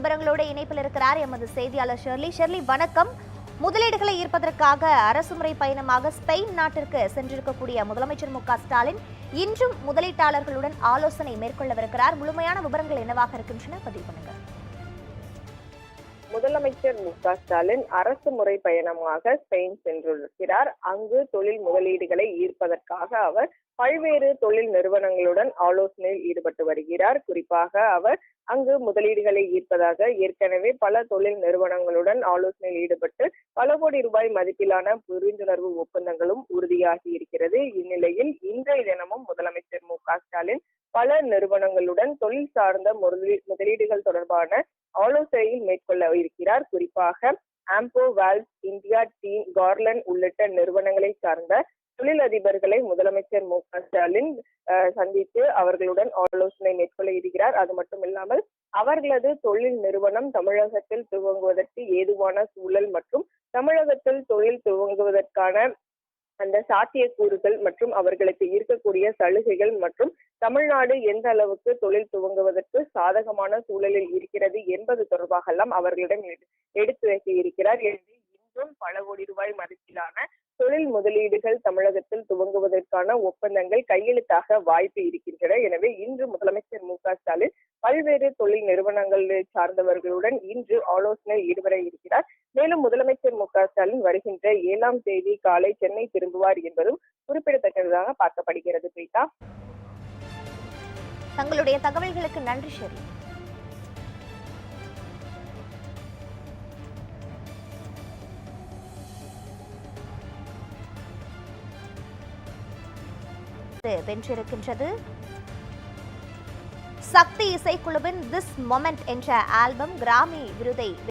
விவரங்களோட இணைப்பில் இருக்கிறார் எமது செய்தியாளர் ஷெர்லி. ஷெர்லி வணக்கம். முதலீடுகளை ஈர்ப்பதற்காக அரசுமுறை பயணமாக ஸ்பெயின் நாட்டிற்கு சென்றிருக்கக்கூடிய முதலமைச்சர் மு ஸ்டாலின் இன்றும் முதலீட்டாளர்களுடன் ஆலோசனை மேற்கொள்ளவிருக்கிறார். முழுமையான விவரங்கள் என்னவாக இருக்கின்றன? பதிவு பண்ணுங்கள். முதலமைச்சர் மு க. ஸ்டாலின் அரசு முறை பயணமாக ஸ்பெயின் சென்றிருக்கிறார். அங்கு தொழில் முதலீடுகளை ஈர்ப்பதற்காக அவர் பல்வேறு தொழில் நிறுவனங்களுடன் ஆலோசனையில் ஈடுபட்டு வருகிறார். குறிப்பாக அவர் அங்கு முதலீடுகளை ஈர்ப்பதாக ஏற்கனவே பல தொழில் நிறுவனங்களுடன் ஆலோசனையில் ஈடுபட்டு பல கோடி ரூபாய் மதிப்பிலான புரிந்துணர்வு ஒப்பந்தங்களும் உறுதியாகி இருக்கிறது. இந்நிலையில் இன்றைய தினமும் முதலமைச்சர் மு க. ஸ்டாலின் பல நிறுவனங்களுடன் தொழில் சார்ந்த முதலீடுகள் தொடர்பான ஆலோசனையில் மேற்கொள்ள இருக்கிறார். குறிப்பாக ஆம்போ வால்ஸ் இந்தியா டீம் கார்லன் உள்ளிட்ட நிறுவனங்களை சார்ந்த தொழிலதிபர்களை முதலமைச்சர் மு க ஸ்டாலின் சந்தித்து அவர்களுடன் ஆலோசனை மேற்கொள்ள இருக்கிறார். அது மட்டும் இல்லாமல் அவர்களது தொழில் நிறுவனம் தமிழகத்தில் துவங்குவதற்கு ஏதுவான சூழல் மற்றும் தமிழகத்தில் தொழில் துவங்குவதற்கான அந்த சாத்தியக்கூறுகள் மற்றும் அவர்களுக்கு இருக்கக்கூடிய சலுகைகள் மற்றும் தமிழ்நாடு எந்த அளவுக்கு தொழில் துவங்குவதற்கு சாதகமான சூழலில் இருக்கிறது என்பது தொடர்பாகலாம் அவர்களிடம் எடு- எடுத்து வைக்க இருக்கிறார் எனவே இன்றும் பல கோடி ரூபாய் மதிப்பிலான தொழில் முதலீடுகள் தமிழகத்தில் துவங்குவதற்கான ஒப்பந்தங்கள் கையெழுத்தாக வாய்ப்பு இருக்கின்றன. எனவே இன்று முதலமைச்சர் மு க ஸ்டாலின் பல்வேறு தொழில் நிறுவனங்களை சார்ந்தவர்களுடன் இன்று ஆலோசனை ஈடுபட இருக்கிறார். மேலும் முதலமைச்சர் மு க ஸ்டாலின் வருகின்ற ஏழாம் தேதி காலை சென்னை திரும்புவார் என்பதும் குறிப்பிடத்தக்கதாக பார்க்கப்படுகிறது பிரீதா. தங்களுடைய தகவல்களுக்கு நன்றி ஷெரி. வென்றிருக்கின்றது. சக்தி இசைக்குழுவின் திஸ் மொமெண்ட் என்ற ஆல்பம் கிராமி விருதை